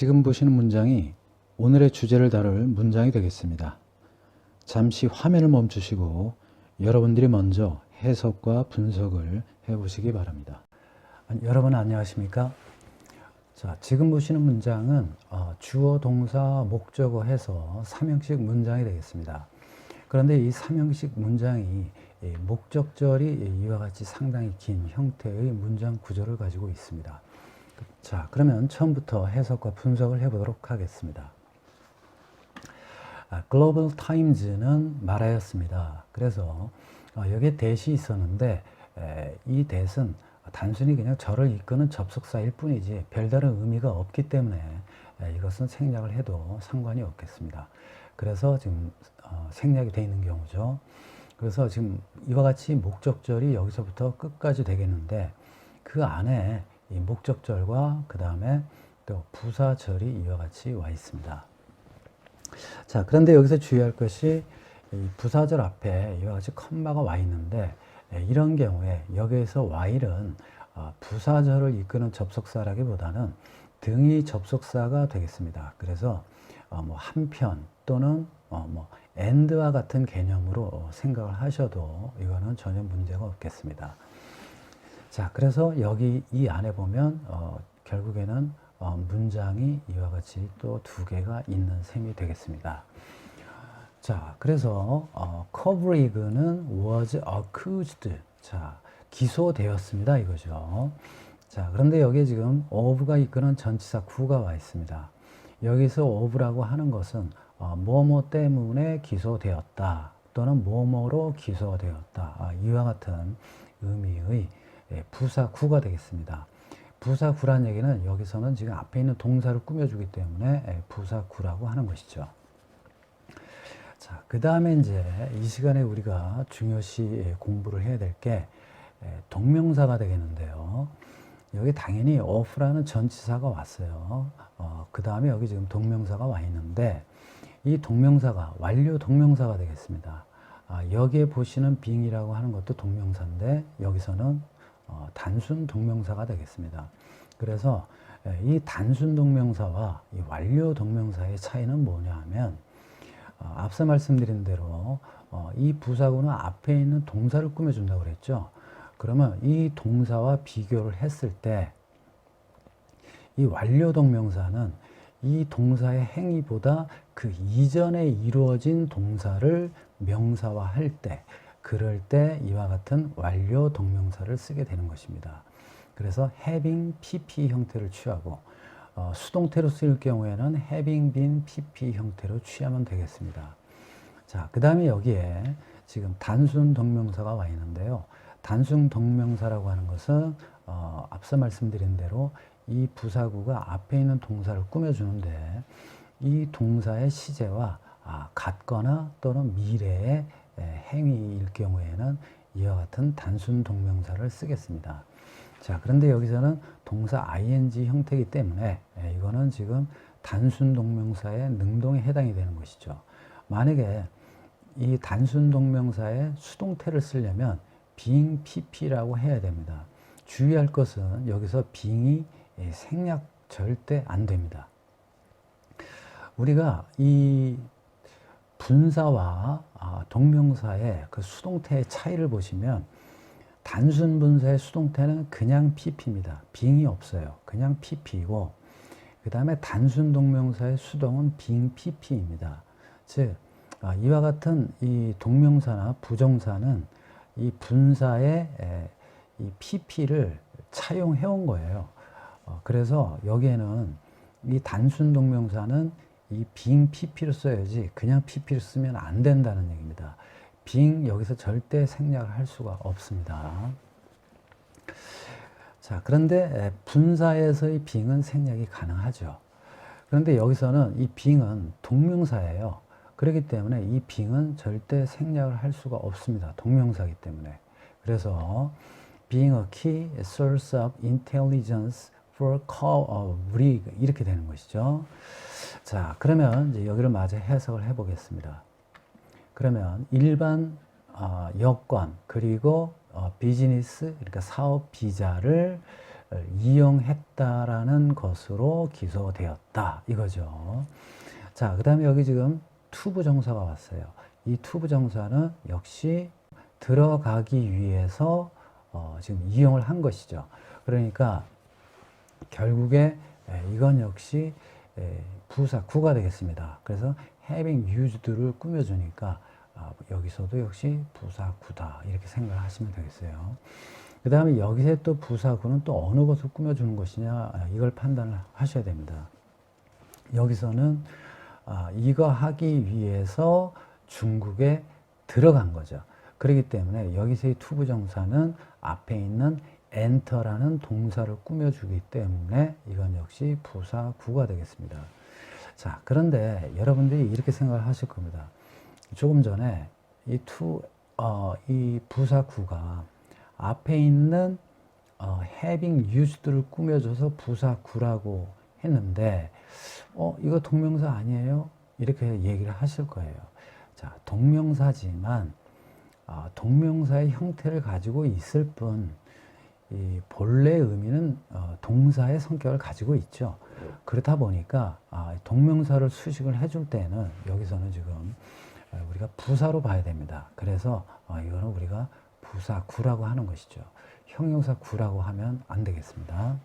지금 보시는 문장이 오늘의 주제를 다룰 문장이 되겠습니다. 잠시 화면을 멈추시고 여러분들이 먼저 해석과 분석을 해보시기 바랍니다. 여러분 안녕하십니까? 자, 지금 보시는 문장은 어, 주어, 동사, 목적어 해서 삼형식 문장이 되겠습니다. 그런데 이 삼형식 문장이 이 목적절이 이와 같이 상당히 긴 형태의 문장 구조를 가지고 있습니다. 자, 그러면 처음부터 해석과 분석을 해보도록 하겠습니다. 아, 글로벌 타임즈는 말하였습니다. 그래서 어, 여기에 대시 있었는데 에, 이 대은 단순히 그냥 저를 이끄는 접속사일 뿐이지 별다른 의미가 없기 때문에 에, 이것은 생략을 해도 상관이 없겠습니다. 그래서 지금 어, 생략이 되어 있는 경우죠. 그래서 지금 이와 같이 목적절이 여기서부터 끝까지 되겠는데 그 안에 이 목적절과 그 다음에 또 부사절이 이와 같이 와 있습니다. 자, 그런데 여기서 주의할 것이 이 부사절 앞에 이와 같이 컴마가 와 있는데 예, 이런 경우에 여기에서 while은 어, 부사절을 이끄는 접속사라기보다는 등이 접속사가 되겠습니다. 그래서 어, 뭐 한편 또는 어, 뭐 and와 같은 개념으로 생각을 하셔도 이거는 전혀 문제가 없겠습니다. 자, 그래서 여기 이 안에 보면 어, 결국에는 어, 문장이 이와 같이 또 두 개가 있는 셈이 되겠습니다. 자, 그래서 어, coverig는 was accused. 자, 기소되었습니다. 이거죠. 자, 그런데 여기에 지금 of가 이끄는 전치사 구가 와 있습니다. 여기서 of라고 하는 것은 어, 뭐뭐 때문에 기소되었다 또는 뭐뭐로 기소되었다 아, 이와 같은 의미의 예, 부사구가 되겠습니다. 부사구란 얘기는 여기서는 지금 앞에 있는 동사를 꾸며주기 때문에 예, 부사구라고 하는 것이죠. 자, 그 다음에 이제 이 시간에 우리가 중요시 공부를 해야 될 게 동명사가 되겠는데요. 여기 당연히 of라는 전치사가 왔어요. 어, 그 다음에 여기 지금 동명사가 와 있는데 이 동명사가 완료 동명사가 되겠습니다. 아, 여기에 보시는 being이라고 하는 것도 동명사인데 여기서는 어, 단순 동명사가 되겠습니다. 그래서 이 단순 동명사와 이 완료 동명사의 차이는 뭐냐 하면 어, 앞서 말씀드린 대로 어, 이 부사구는 앞에 있는 동사를 꾸며준다고 그랬죠. 그러면 이 동사와 비교를 했을 때 이 완료 동명사는 이 동사의 행위보다 그 이전에 이루어진 동사를 명사화할 때 그럴 때 이와 같은 완료 동명사를 쓰게 되는 것입니다. 그래서 having pp 형태를 취하고 어, 수동태로 쓰일 경우에는 having been pp 형태로 취하면 되겠습니다. 자, 그 다음에 여기에 지금 단순 동명사가 와 있는데요. 단순 동명사라고 하는 것은 어, 앞서 말씀드린 대로 이 부사구가 앞에 있는 동사를 꾸며주는데 이 동사의 시제와 아, 같거나 또는 미래의 행위일 경우에는 이와 같은 단순 동명사를 쓰겠습니다. 자, 그런데 여기서는 동사 ing 형태이기 때문에 이거는 지금 단순 동명사의 능동에 해당이 되는 것이죠. 만약에 이 단순 동명사의 수동태를 쓰려면 being pp라고 해야 됩니다. 주의할 것은 여기서 being이 생략 절대 안 됩니다. 우리가 이 분사와 아, 동명사의 그 수동태의 차이를 보시면 단순 분사의 수동태는 그냥 pp입니다. 빙이 없어요. 그냥 pp이고 그 다음에 단순 동명사의 수동은 빙 pp입니다. 즉 아, 이와 같은 이 동명사나 부정사는 이 분사의 이 pp를 차용해 온 거예요. 어, 그래서 여기에는 이 단순 동명사는 이 being pp를 써야지 그냥 pp를 쓰면 안 된다는 얘기입니다. being 여기서 절대 생략을 할 수가 없습니다. 자, 그런데 분사에서의 being은 생략이 가능하죠. 그런데 여기서는 이 being은 동명사예요. 그렇기 때문에 이 being은 절대 생략을 할 수가 없습니다. 동명사이기 때문에. 그래서 being a key source of intelligence for call of rig 이렇게 되는 것이죠. 자, 그러면 이제 여기를 마저 해석을 해 보겠습니다. 그러면 일반 어, 여권 그리고 어, 비즈니스 그러니까 사업 비자를 이용했다라는 것으로 기소되었다 이거죠. 자, 그다음에 여기 지금 투부 정사가 왔어요. 이 투부 정사는 역시 들어가기 위해서 어, 지금 이용을 한 것이죠. 그러니까 결국에 에, 이건 역시 에, 부사 구가 되겠습니다. 그래서 having used를 꾸며주니까 아, 여기서도 역시 부사 구다 이렇게 생각을 하시면 되겠어요. 그 다음에 여기서 또 부사 구는 또 어느 것을 꾸며주는 것이냐 아, 이걸 판단을 하셔야 됩니다. 여기서는 아, 이거 하기 위해서 중국에 들어간 거죠. 그렇기 때문에 여기서의 투부정사는 앞에 있는 enter라는 동사를 꾸며주기 때문에 이건 역시 부사구가 되겠습니다. 자, 그런데 여러분들이 이렇게 생각을 하실 겁니다. 조금 전에 이 투, 어, 이 부사구가 앞에 있는 어, having used를 꾸며줘서 부사구라고 했는데, 어, 이거 동명사 아니에요? 이렇게 얘기를 하실 거예요. 자, 동명사지만, 아, 동명사의 형태를 가지고 있을 뿐, 이 본래 의미는 어, 동사의 성격을 가지고 있죠. 그렇다 보니까 아, 동명사를 수식을 해줄 때는 여기서는 지금 어, 우리가 부사로 봐야 됩니다. 그래서 어, 이거는 우리가 부사 구라고 하는 것이죠. 형용사 구라고 하면 안 되겠습니다.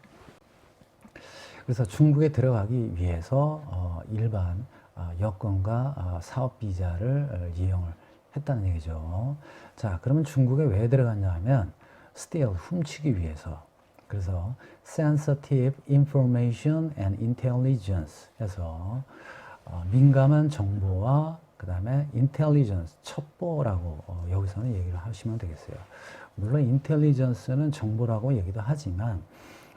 그래서 중국에 들어가기 위해서 어, 일반 어, 여권과 어, 사업 비자를 어, 이용을 했다는 얘기죠. 자, 그러면 중국에 왜 들어갔냐 하면 steal 훔치기 위해서 그래서 sensitive information and intelligence 해서 어, 민감한 정보와 그 다음에 intelligence 첩보라고 어, 여기서는 얘기를 하시면 되겠어요. 물론 intelligence는 정보라고 얘기도 하지만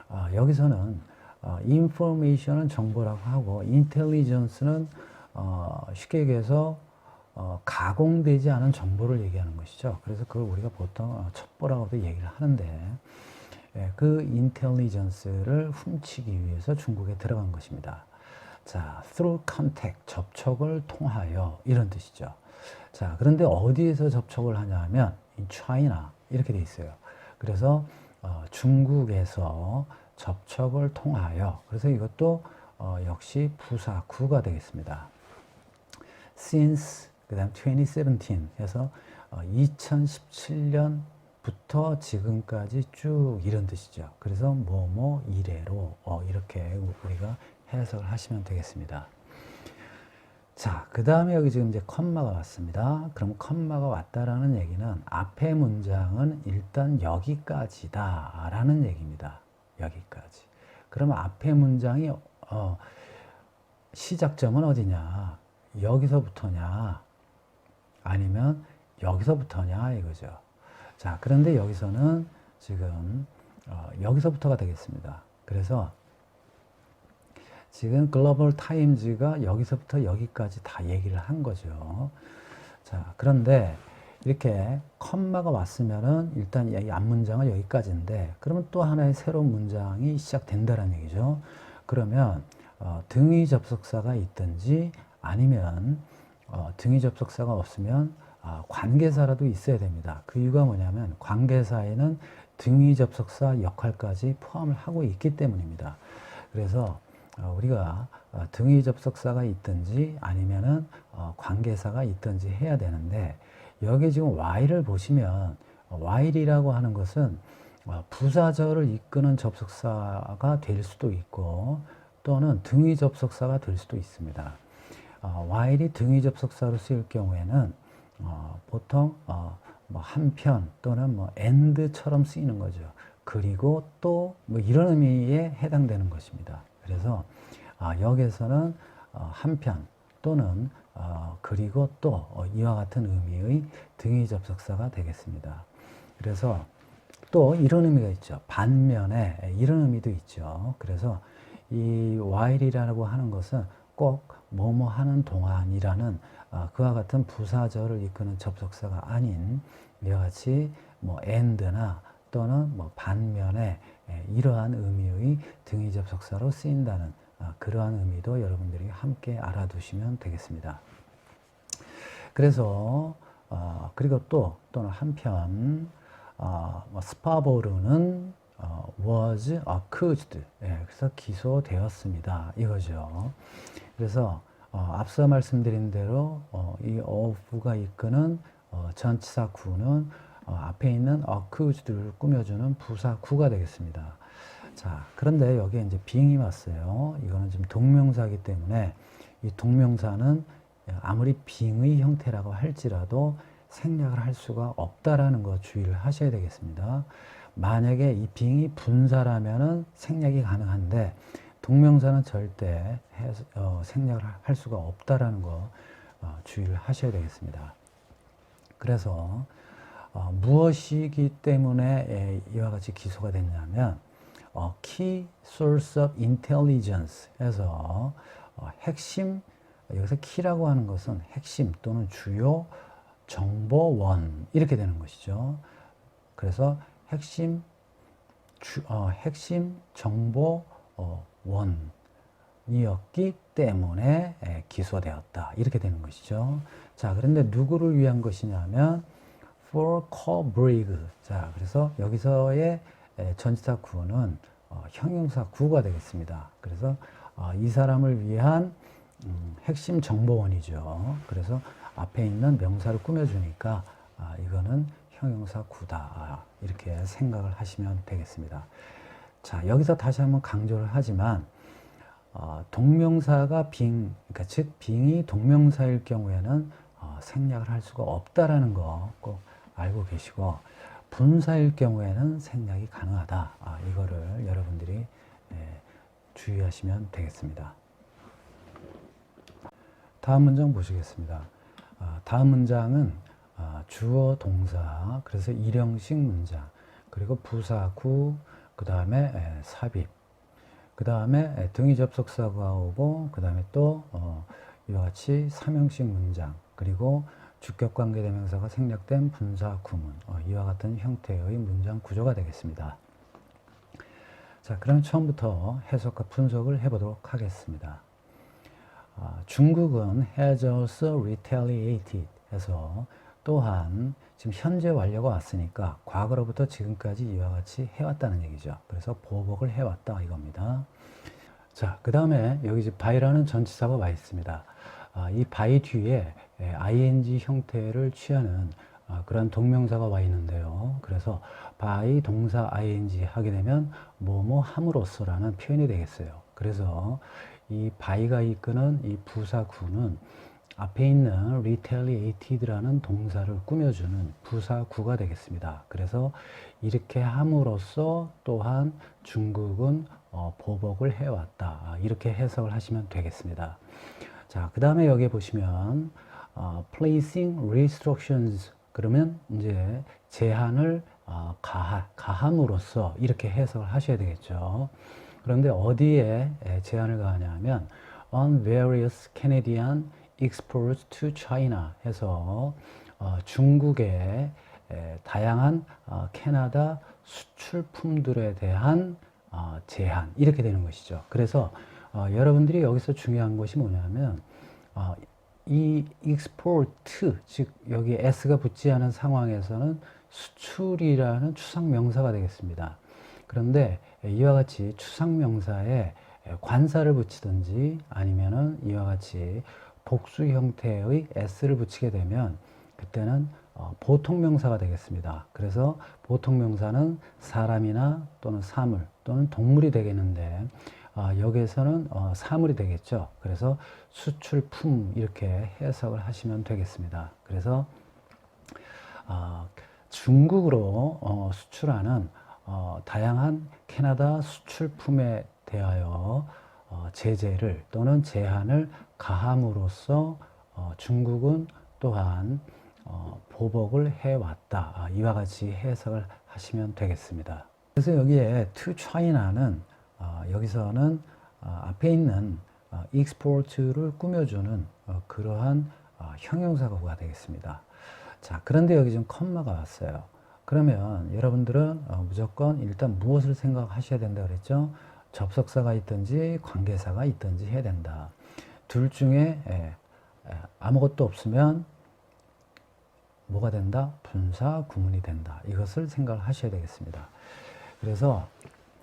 어, 여기서는 어, information은 정보라고 하고 intelligence는 어, 쉽게 얘기해서 어, 가공되지 않은 정보를 얘기하는 것이죠. 그래서 그걸 우리가 보통 어, 첩보라고도 얘기를 하는데 예, 그 인텔리전스를 훔치기 위해서 중국에 들어간 것입니다. 자, through contact, 접촉을 통하여 이런 뜻이죠. 자, 그런데 어디에서 접촉을 하냐 하면 in China 이렇게 돼 있어요. 그래서 어, 중국에서 접촉을 통하여 그래서 이것도 어, 역시 부사 구가 되겠습니다. since 그 다음 2017 해서 어, 2017년부터 지금까지 쭉 이런 뜻이죠. 그래서 뭐뭐 이래로 어, 이렇게 우리가 해석을 하시면 되겠습니다. 자, 그 다음에 여기 지금 이제 컴마가 왔습니다. 그럼 컴마가 왔다라는 얘기는 앞의 문장은 일단 여기까지다 라는 얘기입니다. 여기까지. 그러면 앞의 문장이 어, 시작점은 어디냐? 여기서부터냐? 아니면 여기서부터냐? 이거죠. 자, 그런데 여기서는 지금 어, 여기서부터가 되겠습니다. 그래서 지금 글로벌 타임즈가 여기서부터 여기까지 다 얘기를 한 거죠. 자, 그런데 이렇게 컴마가 왔으면은 일단 이 앞문장은 여기까지인데 그러면 또 하나의 새로운 문장이 시작된다는 얘기죠. 그러면 어, 등위 접속사가 있든지 아니면 어, 등위 접속사가 없으면 아, 관계사라도 있어야 됩니다. 그 이유가 뭐냐면 관계사에는 등위 접속사 역할까지 포함을 하고 있기 때문입니다. 그래서 어, 우리가 어, 등위 접속사가 있든지 아니면은 어, 관계사가 있든지 해야 되는데 여기 지금 while을 보시면 while이라고 하는 것은 부사절을 이끄는 접속사가 될 수도 있고 또는 등위 접속사가 될 수도 있습니다. While이 등위 접속사로 쓰일 경우에는 보통 뭐 한편 또는 뭐 and처럼 쓰이는 거죠. 그리고 또 뭐 이런 의미에 해당되는 것입니다. 그래서 아, 여기에서는 어, 한편 또는 어, 그리고 또 어, 이와 같은 의미의 등위 접속사가 되겠습니다. 그래서 또 이런 의미가 있죠. 반면에 이런 의미도 있죠. 그래서 이 while이라고 하는 것은 꼭 뭐뭐 하는 동안이라는 어, 그와 같은 부사절을 이끄는 접속사가 아닌 이와 같이 뭐 and나 또는 뭐 반면에 이러한 의미의 등위 접속사로 쓰인다는 아, 그러한 의미도 여러분들이 함께 알아두시면 되겠습니다. 그래서 어, 그리고 또 또는 한편 어, 뭐 스파보르는 어, was accused. 예, 그래서 기소되었습니다. 이거죠. 그래서 어, 앞서 말씀드린 대로 어, 이 of가 이끄는 어, 전치사 구는 어, 앞에 있는 accused를 꾸며주는 부사 구가 되겠습니다. 자, 그런데 여기에 이제 being이 왔어요. 이거는 지금 동명사이기 때문에 이 동명사는 아무리 being의 형태라고 할지라도 생략을 할 수가 없다라는 거 주의를 하셔야 되겠습니다. 만약에 이 being이 분사라면은 생략이 가능한데 동명사는 절대 해, 어, 생략을 할 수가 없다라는 거 어, 주의를 하셔야 되겠습니다. 그래서 어, 무엇이기 때문에 에, 이와 같이 기소가 됐냐면 어, key source of intelligence 해서 어, 핵심 여기서 key라고 하는 것은 핵심 또는 주요 정보원 이렇게 되는 것이죠. 그래서 핵심 주, 어, 핵심 정보 어, 원이었기 때문에 에, 기소되었다 이렇게 되는 것이죠. 자 그런데 누구를 위한 것이냐면 for Kubrick 자 그래서 여기서의 에, 전치사 구는 어, 형용사 구가 되겠습니다. 그래서 어, 이 사람을 위한 음, 핵심 정보원이죠. 그래서 앞에 있는 명사를 꾸며주니까 아, 이거는 형용사 구다 아, 이렇게 생각을 하시면 되겠습니다. 자 여기서 다시 한번 강조를 하지만 어, 동명사가 빙, 그러니까 즉 빙이 동명사일 경우에는 어, 생략을 할 수가 없다라는 거 꼭 알고 계시고 분사일 경우에는 생략이 가능하다. 아, 이거를 여러분들이 예, 주의하시면 되겠습니다. 다음 문장 보시겠습니다. 아, 다음 문장은 아, 주어 동사, 그래서 일형식 문장, 그리고 부사 구, 그 다음에 삽입, 그 다음에 등위 접속사가 오고, 그 다음에 또 어, 이와 같이 삼형식 문장, 그리고 주격 관계 대명사가 생략된 분사 구문, 어, 이와 같은 형태의 문장 구조가 되겠습니다. 자, 그럼 처음부터 해석과 분석을 해보도록 하겠습니다. 아, 중국은 has also retaliated 해서 또한 지금 현재 완료가 왔으니까 과거로부터 지금까지 이와 같이 해왔다는 얘기죠. 그래서 보복을 해왔다 이겁니다. 자, 그 다음에 여기 이제 by라는 전치사가 와 있습니다. 아, 이 by 뒤에 ing 형태를 취하는 아, 그런 동명사가 와 있는데요. 그래서 by 동사 ing 하게 되면 뭐뭐 함으로써라는 표현이 되겠어요. 그래서 이 by가 이끄는 이 부사구는 앞에 있는 retaliated라는 동사를 꾸며주는 부사구가 되겠습니다. 그래서 이렇게 함으로써 또한 중국은 어, 보복을 해왔다. 아, 이렇게 해석을 하시면 되겠습니다. 자, 그 다음에 여기 보시면 어, placing restrictions 그러면 이제 제한을 어, 가하, 가함으로써 이렇게 해석을 하셔야 되겠죠. 그런데 어디에 제한을 가하냐면 on various Canadian exports to China 해서 어, 중국의 에, 다양한 어, 캐나다 수출품들에 대한 어, 제한 이렇게 되는 것이죠. 그래서 어, 여러분들이 여기서 중요한 것이 뭐냐면 어, 이 export 즉 여기 s가 붙지 않은 상황에서는 수출이라는 추상 명사가 되겠습니다. 그런데 이와 같이 추상 명사에 관사를 붙이든지 아니면은 이와 같이 복수 형태의 s를 붙이게 되면 그때는 어, 보통 명사가 되겠습니다. 그래서 보통 명사는 사람이나 또는 사물 또는 동물이 되겠는데 어, 여기에서는 어, 사물이 되겠죠. 그래서 수출품 이렇게 해석을 하시면 되겠습니다. 그래서 어, 중국으로 어, 수출하는 어, 다양한 캐나다 수출품에 대하여 어, 제재를 또는 제한을 가함으로써 어, 중국은 또한 어, 보복을 해왔다. 아, 이와 같이 해석을 하시면 되겠습니다. 그래서 여기에 to China는 어, 여기서는 어, 앞에 있는 어, export를 꾸며주는 어, 그러한 어, 형용사가 되겠습니다. 자, 그런데 여기 좀 컴마가 왔어요. 그러면 여러분들은 어, 무조건 일단 무엇을 생각하셔야 된다 그랬죠? 접속사가 있든지 관계사가 있든지 해야 된다. 둘 중에 에, 에, 아무것도 없으면 뭐가 된다? 분사 구문이 된다. 이것을 생각을 하셔야 되겠습니다. 그래서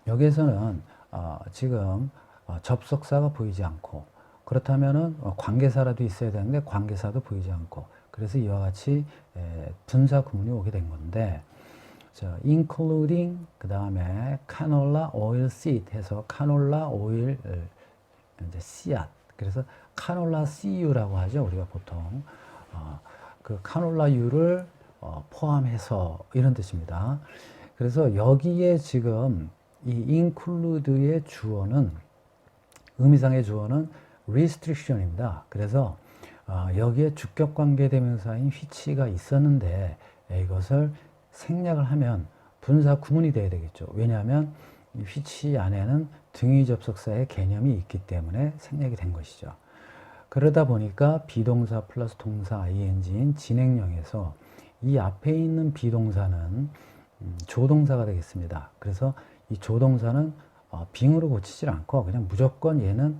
여기에서는 어, 지금 어, 접속사가 보이지 않고 그렇다면은 어, 관계사라도 있어야 되는데 관계사도 보이지 않고 그래서 이와 같이 에, 분사 구문이 오게 된 건데 자, including 그 다음에 canola oil seed 해서 canola oil 이제 씨앗 그래서 카놀라 CU라고 하죠 우리가 보통 어, 그 카놀라유를 어, 포함해서 이런 뜻입니다. 그래서 여기에 지금 이 include의 주어는 의미상의 주어는 restriction입니다. 그래서 어, 여기에 주격 관계 대명사인 which가 있었는데 이것을 생략을 하면 분사 구문이 돼야 되겠죠. 왜냐하면 이 which 안에는 등위 접속사의 개념이 있기 때문에 생략이 된 것이죠. 그러다 보니까 비동사 플러스 동사 ing인 진행형에서 이 앞에 있는 비동사는 음, 조동사가 되겠습니다. 그래서 이 조동사는 어, 빙으로 고치질 않고 그냥 무조건 얘는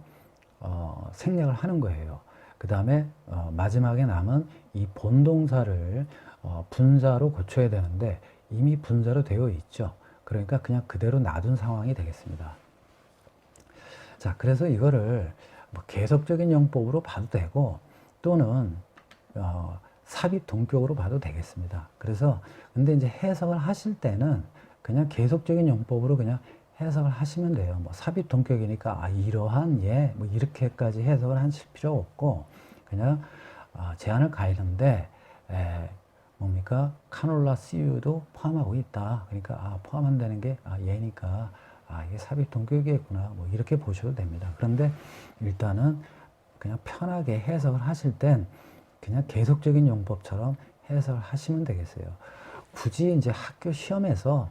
어, 생략을 하는 거예요. 그 다음에 어, 마지막에 남은 이 본동사를 어, 분사로 고쳐야 되는데 이미 분사로 되어 있죠. 그러니까 그냥 그대로 놔둔 상황이 되겠습니다. 자, 그래서 이거를 뭐 계속적인 용법으로 봐도 되고 또는 어, 삽입 동격으로 봐도 되겠습니다. 그래서 근데 이제 해석을 하실 때는 그냥 계속적인 용법으로 그냥 해석을 하시면 돼요. 뭐 삽입 동격이니까 아 이러한 예, 뭐 이렇게까지 해석을 하실 필요 없고 그냥 아, 제한을 가이는데 에, 뭡니까 카놀라 CU도 포함하고 있다. 그러니까 아, 포함한다는 게 아, 얘니까 아 이게 삽입 동격이겠구나. 뭐 이렇게 보셔도 됩니다. 그런데 일단은 그냥 편하게 해석을 하실 땐 그냥 계속적인 용법처럼 해석을 하시면 되겠어요. 굳이 이제 학교 시험에서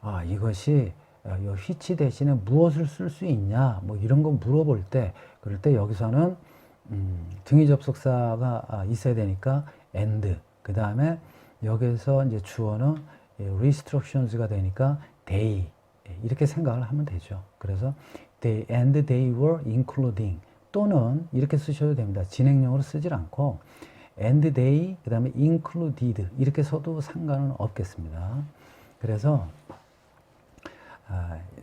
아, 이것이 어, 이 휘치 대신에 무엇을 쓸 수 있냐, 뭐 이런 거 물어볼 때, 그럴 때 여기서는 음, 등위 접속사가 아, 있어야 되니까 and, 그 다음에 여기서 이제 주어는 restrictions가 되니까 they 예, 이렇게 생각을 하면 되죠. 그래서 they and they were including 또는 이렇게 쓰셔도 됩니다. 진행형으로 쓰질 않고 and they 그 다음에 included 이렇게 써도 상관은 없겠습니다. 그래서 아,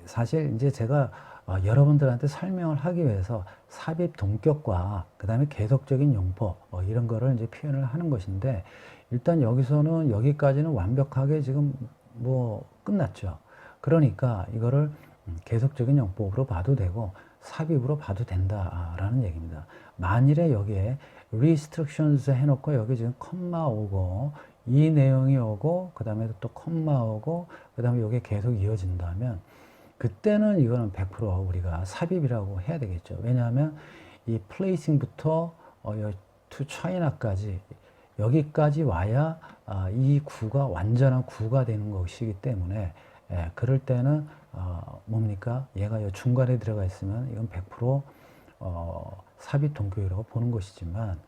사실 이제 제가 어, 여러분들한테 설명을 하기 위해서 삽입 동격과 그 다음에 계속적인 용법 어, 이런 거를 이제 표현을 하는 것인데 일단 여기서는 여기까지는 완벽하게 지금 뭐 끝났죠. 그러니까 이거를 음, 계속적인 용법으로 봐도 되고 삽입으로 봐도 된다라는 얘기입니다. 만일에 여기에 restrictions 해놓고 여기 지금 컴마 오고 이 내용이 오고 그 다음에 또 컴마 오고 그 다음에 이게 계속 이어진다면 그때는 이거는 100% 우리가 삽입이라고 해야 되겠죠. 왜냐하면 이 플레이싱부터 어, 투 차이나까지 여기까지 와야 아, 이 구가 완전한 구가 되는 것이기 때문에 예, 그럴 때는 어, 뭡니까? 얘가 요 중간에 들어가 있으면 이건 100% 어, 삽입 동격이라고 보는 것이지만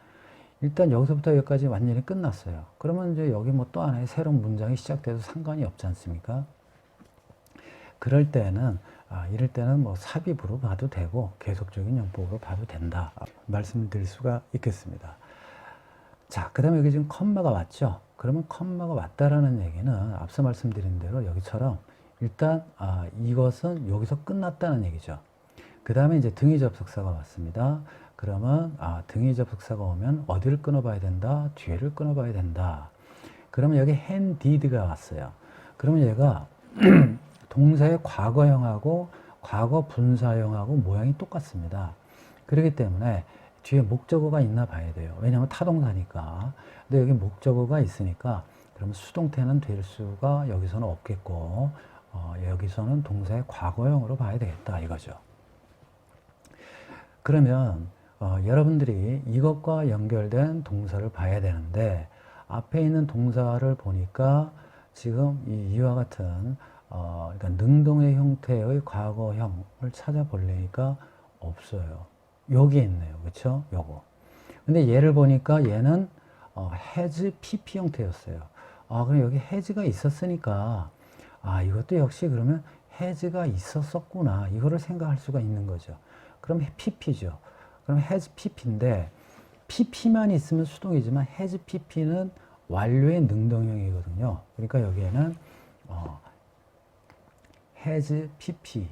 일단 여기서부터 여기까지 완전히 끝났어요. 그러면 이제 여기 뭐 또 하나의 새로운 문장이 시작돼도 상관이 없지 않습니까? 그럴 때는 아, 이럴 때는 뭐 삽입으로 봐도 되고 계속적인 용법으로 봐도 된다 말씀드릴 수가 있겠습니다. 자, 그 다음에 여기 지금 컴마가 왔죠. 그러면 컴마가 왔다라는 얘기는 앞서 말씀드린 대로 여기처럼 일단 아, 이것은 여기서 끝났다는 얘기죠. 그 다음에 이제 등위 접속사가 왔습니다. 그러면 아, 등위 접속사가 오면 어디를 끊어봐야 된다? 뒤에를 끊어봐야 된다. 그러면 여기 hand did가 왔어요. 그러면 얘가 동사의 과거형하고 과거 분사형하고 모양이 똑같습니다. 그렇기 때문에 뒤에 목적어가 있나 봐야 돼요. 왜냐하면 타동사니까. 근데 여기 목적어가 있으니까 그러면 수동태는 될 수가 여기서는 없겠고 어, 여기서는 동사의 과거형으로 봐야 되겠다 이거죠. 그러면 어, 여러분들이 이것과 연결된 동사를 봐야 되는데 앞에 있는 동사를 보니까 지금 이, 이와 같은 어, 그러니까 능동의 형태의 과거형을 찾아보려니까 없어요. 여기 있네요. 그렇죠? 요거. 근데 얘를 보니까 얘는 어, has pp 형태였어요. 아, 그럼 여기 has가 있었으니까 아, 이것도 역시 그러면 has가 있었었구나. 이거를 생각할 수가 있는 거죠. 그럼 pp죠. 그럼 has pp인데 pp만 있으면 수동이지만 has pp는 완료의 능동형이거든요. 그러니까 여기에는 어, has pp의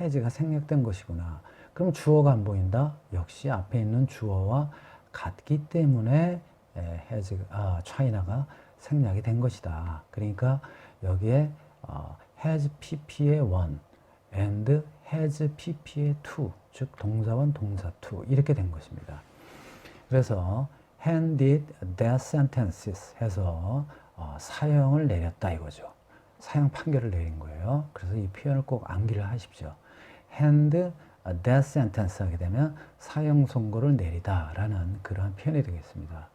has가 생략된 것이구나. 그럼 주어가 안 보인다? 역시 앞에 있는 주어와 같기 때문에 에, has, 아, China가 생략이 된 것이다. 그러니까 여기에 어, has pp의 one and has pp의 two, 즉 동사원 동사 two 이렇게 된 것입니다. 그래서 handed death sentences 해서 어, 사형을 내렸다 이거죠. 사형 판결을 내린 거예요. 그래서 이 표현을 꼭 암기를 하십시오. hand death sentence 하게 되면 사형 선고를 내리다라는 그러한 표현이 되겠습니다.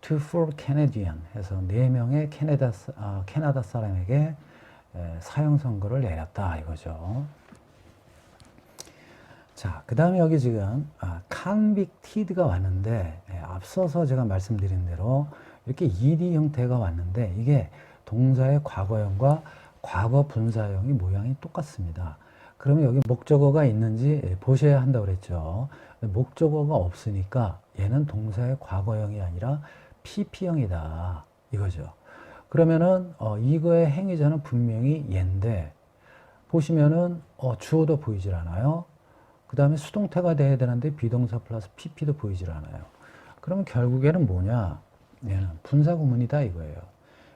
to four Canadian 해서 네 명의 캐나다 아, 캐나다 사람에게 에, 사형 선고를 내렸다 이거죠. 자, 그 다음에 여기 지금 아, convicted가 왔는데 예, 앞서서 제가 말씀드린 대로 이렇게 ed 형태가 왔는데 이게 동사의 과거형과 과거 분사형이 모양이 똑같습니다. 그러면 여기 목적어가 있는지 예, 보셔야 한다고 그랬죠. 목적어가 없으니까 얘는 동사의 과거형이 아니라 pp형이다 이거죠. 그러면은 어, 이거의 행위자는 분명히 얘인데 보시면은 어, 주어도 보이질 않아요. 그 다음에 수동태가 돼야 되는데 비동사 플러스 pp도 보이질 않아요. 그러면 결국에는 뭐냐? 얘는 분사구문이다 이거예요.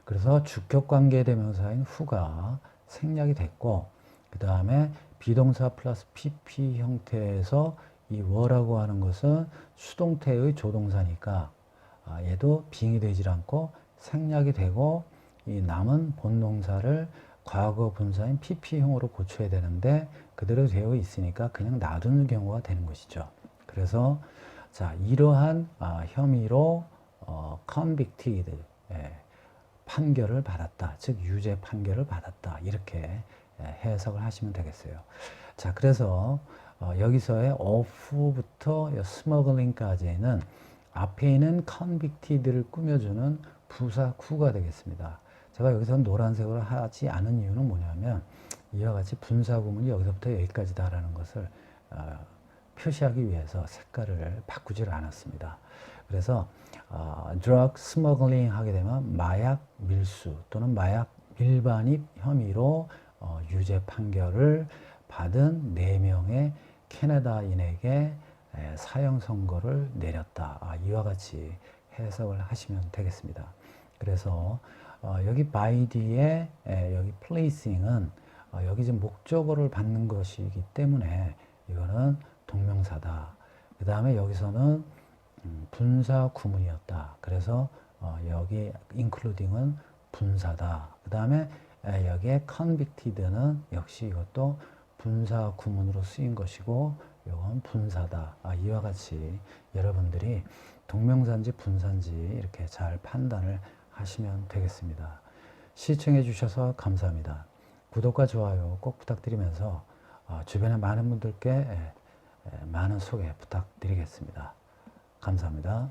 그래서 주격관계 대명사인 후가 생략이 됐고 그 다음에 비동사 플러스 pp 형태에서 이 워라고 하는 것은 수동태의 조동사니까 아, 얘도 빙이 되질 않고 생략이 되고 이 남은 본동사를 과거 분사인 pp형으로 고쳐야 되는데 그대로 되어 있으니까 그냥 놔두는 경우가 되는 것이죠. 그래서 자 이러한 아, 혐의로 어, convicted 예, 판결을 받았다. 즉 유죄 판결을 받았다. 이렇게 예, 해석을 하시면 되겠어요. 자 그래서 어, 여기서의 off부터 smuggling까지는 앞에 있는 convicted를 꾸며주는 부사 구가 되겠습니다. 제가 여기서 노란색으로 하지 않은 이유는 뭐냐면 이와 같이 분사 구문이 여기서부터 여기까지다라는 것을 어, 표시하기 위해서 색깔을 바꾸질 않았습니다. 그래서 어, drug smuggling 하게 되면 마약 밀수 또는 마약 밀반입 혐의로 어, 유죄 판결을 받은 네 명의 캐나다인에게 에, 사형 선고를 내렸다. 아, 이와 같이 해석을 하시면 되겠습니다. 그래서 어, 여기 by 뒤에 에, 여기 placing은 어, 여기 지금 목적어를 받는 것이기 때문에 이거는 동명사다. 그 다음에 여기서는 음, 분사 구문이었다. 그래서 어, 여기 including은 분사다. 그 다음에 여기에 convicted는 역시 이것도 분사 구문으로 쓰인 것이고 이건 분사다. 아, 이와 같이 여러분들이 동명사인지 분사인지 이렇게 잘 판단을 하시면 되겠습니다. 시청해 주셔서 감사합니다. 구독과 좋아요 꼭 부탁드리면서 어, 주변의 많은 분들께 에, 에, 많은 소개 부탁드리겠습니다. 감사합니다.